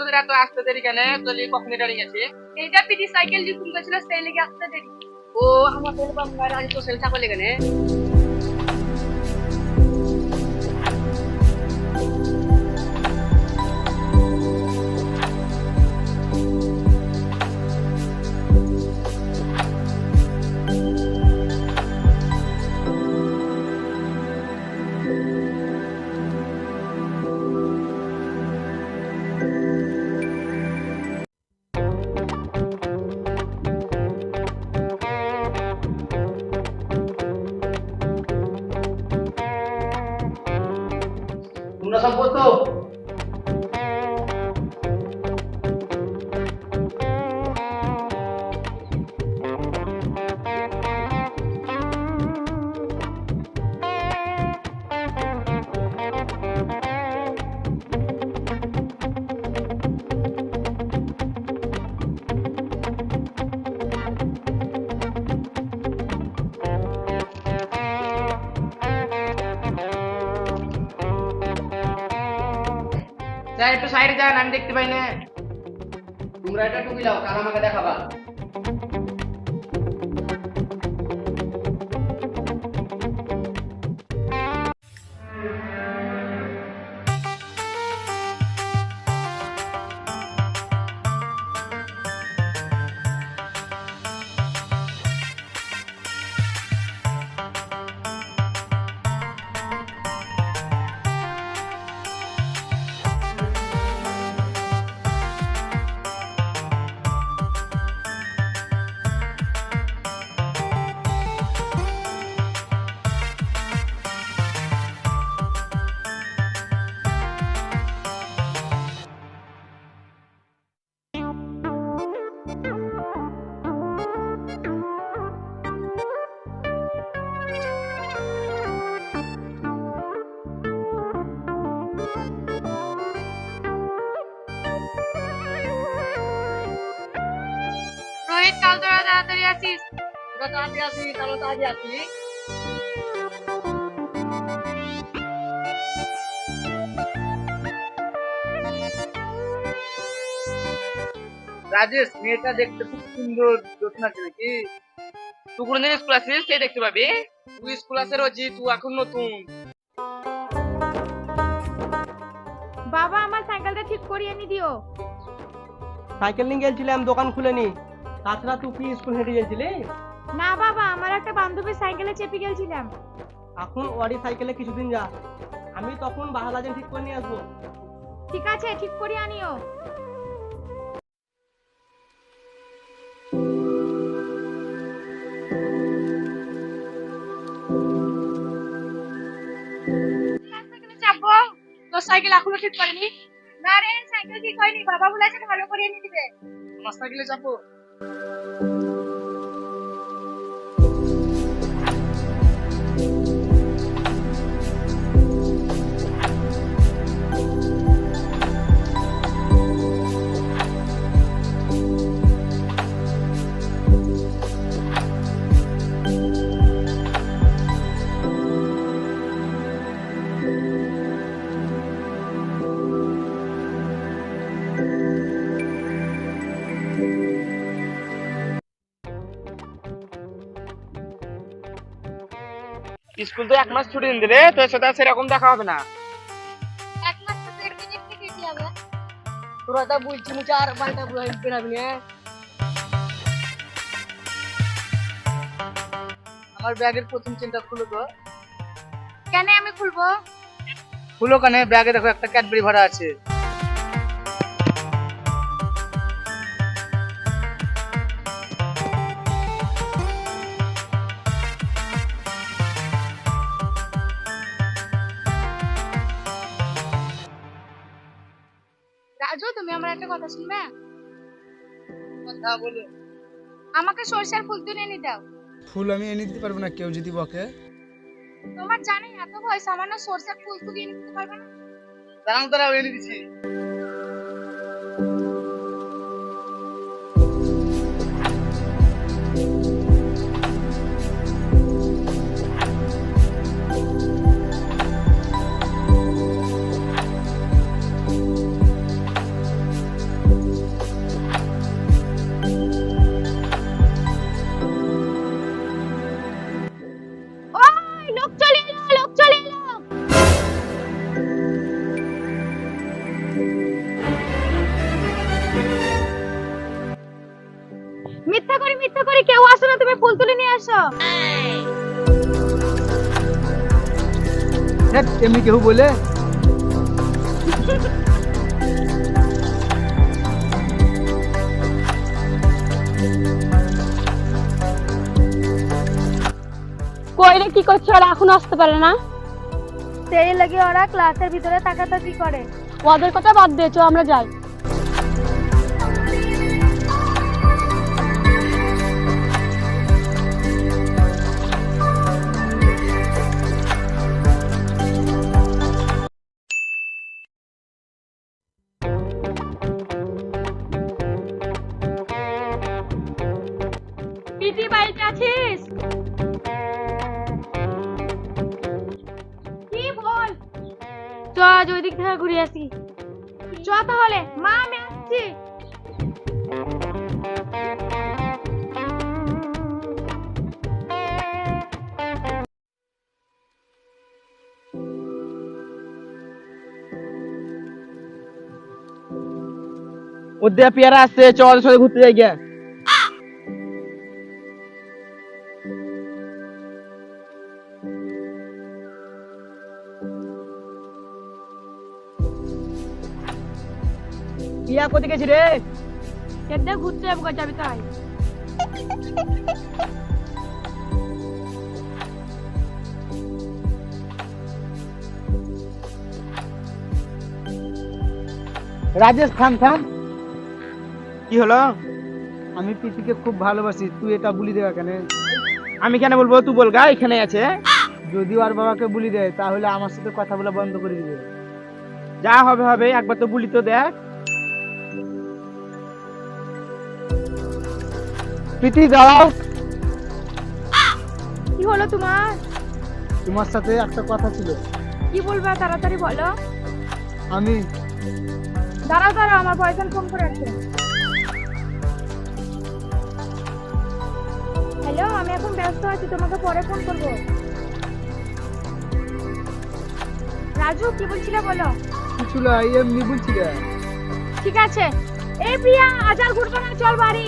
তোদের এত আসতে দেরি কেন? তোলি কখন এটা গেছে এইটা পিটি সাইকেল তুমি গেছিল সেই লেগে আসতে দেরি। ও আমার বাবার আজ তো সেল চাকলে কেন তোমরা সব স্যার একটু সাইডে যান, আমি দেখতে পাই না। তোমরা এটা টুকি দাও, কাল আমাকে দেখাবা। রোহিত কাল তোরা তাড়াতাড়ি আসিস তোরা তাড়াতাড়ি আসি তাহলে তাড়াতাড়ি আসি রাজেশ মেয়েটা দেখতে খুব সুন্দর যত্ন আছে নাকি তুই কোনদিন স্কুল আসিস সে দেখতে পাবি? তুই স্কুল আসে রোজি তুই এখন নতুন। বাবা আমার সাইকেলটা ঠিক করিয়ে নি দিও। সাইকেল নিয়ে গেছিলাম দোকান খুলেনি। তাছাড়া তুই কি স্কুল হেঁটে গেছিলি? না বাবা আমার একটা বান্ধবীর সাইকেলে চেপে গেছিলাম। এখন ওয়ারি সাইকেলে কিছুদিন যা। আমি তখন বাহালাজেন ঠিক করে নিয়ে আসব। ঠিক আছে ঠিক করিয়ে আনিও। তোর সাইকেল এখনও ঠিক করেনি? না রে সাইকেল ঠিক হয়নি। বাবা বলেছে ভালো করে এনে দিবে। আমার সাইকেলে চাপো স্কুল তো এক মাস ছুটি দিন দিলে তোর সাথে আর সেরকম দেখা হবে না। এক মাস তো দেড় মিনিট থেকে কি হবে? তোরা তা বলছি মুছে আর বালটা বেরাবি না আমার ব্যাগের প্রথম চিন্তা খুলো তো। কেন আমি খুলবো? খুলো কানে ব্যাগে দেখো একটা ক্যাডবেরি ভরা আছে। আমার একটা কথা শুনবে? কথা বলো। আমাকে সরষের ফুল তুলে এনে দাও। ফুল আমি এনে দিতে পারব না কেউ যদি বকে। তোমার জানি এত ভয় সামান্য সরষের ফুল তুলে এনে দিতে পারবে না? দাঁড়াও দাঁড়াও এনে দিছি এসো ধ্যাৎ, এমনি কেউ বলে? কইরে কি করছে ওরা? এখন আসতে পারে না। সেই লাগে ওরা ক্লাসের ভিতরে তাকাতাকি করে। ওদের কথা বাদ দিয়েছ আমরা যাই। আছিস? কি বল? চ, আজ ওই দিক থেকে ঘুরে আসি। চ তাহলে, মা, আমি আসছি। ওদের পেয়ারা আসছে, চল সাথে ঘুরতে যাই গিয়া। পিয়া কোথায় গেছি রে? কেটে ঘুরতে যাব যাবি তাই? রাজেশ থাম থাম। কি হলো? আমি প্রীতিকে খুব ভালোবাসি তুই এটা বলি দেওয়া কেন আমি কেন বলব? তুই বল গা এখানে আছে। যদি ওর বাবাকে বলি দেয় তাহলে আমার সাথে কথা বলা বন্ধ করে দিবে। যা হবে হবে একবার তো বলি তো দেখ। প্রীতি দাঁড়াও। কি হলো তোমার? তোমার সাথে একটা কথা ছিল। কি বলবা তাড়াতাড়ি বলো। আমি দাঁড়াও দাঁড়াও আমার বয়ফ্রেন্ড ফোন করে আছে। হ্যালো আমি এখন ব্যস্ত আছি তোমাকে পরে ফোন করব। রাজু কি বলছিলে বলো? কিছু না এমনি বলছি রে ঠিক আছে। এই প্রিয়া আজ আর ঘুরবো না চল বাড়ি।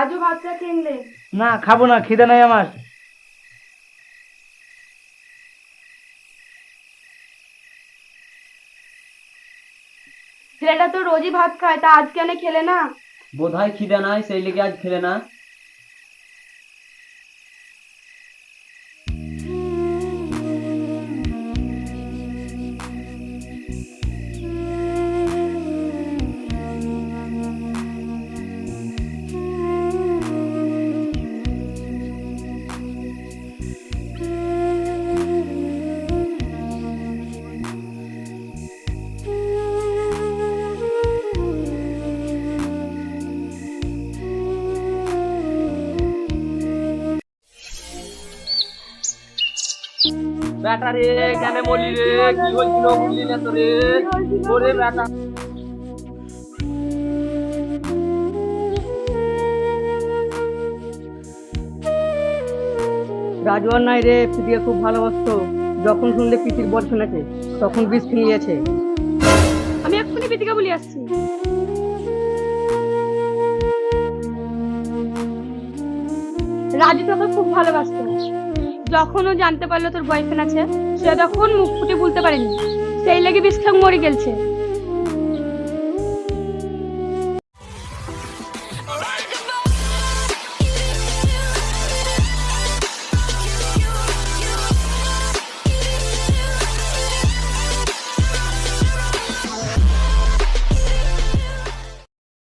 রাজু ভাতটা কিনলে না খাব না খিদে নাই আমার। ছেলেটা তো রোজই ভাত খায় তা আজ কেন খেলে না? বোধ হয় খিদে নাই সেই লেগে আজ খেলে না। বেটা রে কেন বললি রে কি হয়েছিল বললি না তো ওরে বেটা রাজওয়ার নাই রে পিটিকে খুব ভালোবাসতো। যখন শুনলে পিটির বল শুনেছে তখন বিষ ফিরিয়েছে আমি এক্ষুনি পিতিকা বলে আসছি। রাজু তোকে খুব ভালোবাসতো। যখন ও জানতে পারল তোর বয়ফ্রেন্ড আছে সে তখন মুখ ফুটে বলতে পারেনি। সেই লেগে বিষ মরে গেছে